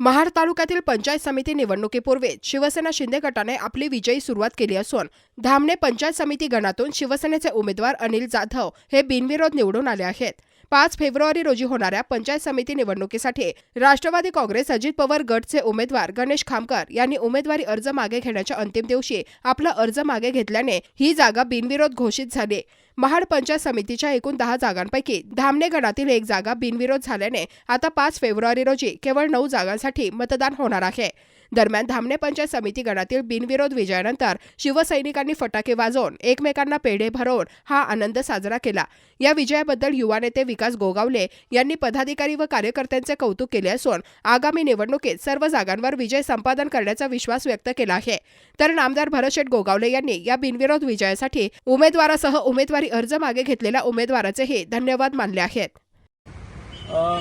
महाड तालुक्यातील पंचायत समिती निवडणुकीपूर्वी शिवसेना शिंदे गटाने आपली विजयी सुरुवात केली असून धामणे पंचायत समिती गणातून शिवसेनेचे उमेदवार अनिल जाधव हे बिनविरोध निवडून आले आहेत. पाच फेब्रुवारी रोजी होणाऱ्या पंचायत समिती निवडणुकीसाठी राष्ट्रवादी काँग्रेस अजित पवार गटचे उमेदवार गणेश खामकर यांनी उमेदवारी अर्ज मागे घेण्याच्या अंतिम दिवशी आपला अर्ज मागे घेतल्याने ही जागा बिनविरोध घोषित झाली. महाड पंचायत समितीच्या एकूण दहा जागांपैकी धामणे गणातील एक जागा बिनविरोध झाल्याने आता पाच फेब्रुवारी रोजी केवळ नऊ जागांसाठी मतदान होणार आहे. दरम्यान धामणे पंचायत समिती गणातील बिनविरोध विजयानंतर शिवसैनिकांनी फटाके वाजवून एकमेकांना पेढे भरवून हा आनंद साजरा केला. या विजयाबद्दल युवा नेते विकास गोगावले यांनी पदाधिकारी व कार्यकर्त्यांचे कौतुक केले असून आगामी निवडणुकीत सर्व जागांवर विजय संपादन करण्याचा विश्वास व्यक्त केला आहे. तर नामदार भरतशेठ गोगावले यांनी या बिनविरोध विजयासाठी उमेदवारासह उमेदवारी अर्ज मागे घेतलेल्या उमेदवाराचेही धन्यवाद मानले आहेत.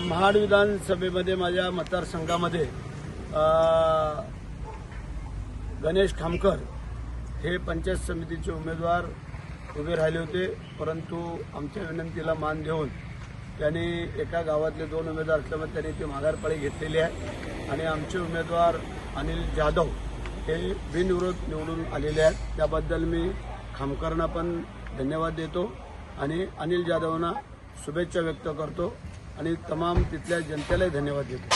महाड विधानसभेमध्ये माझ्या मतदारसंघामध्ये गणेश खामकर हे पंचायत समितीचे उमेदवार उभे राहिले होते परंतु आमच्या विनंतीला मान देऊन त्यांनी एका गावातले दोन उमेदवार असल्यामुळे त्यांनी ती माघारपाळी घेतलेली आहे. आणि आमचे उमेदवार अनिल जाधव हे बिनविरोध निवडून आलेले आहेत. त्याबद्दल मी खामकरांना पण धन्यवाद देतो आणि अनिल जाधवना शुभेच्छा व्यक्त करतो आणि तमाम तिथल्या जनतेलाही धन्यवाद देतो.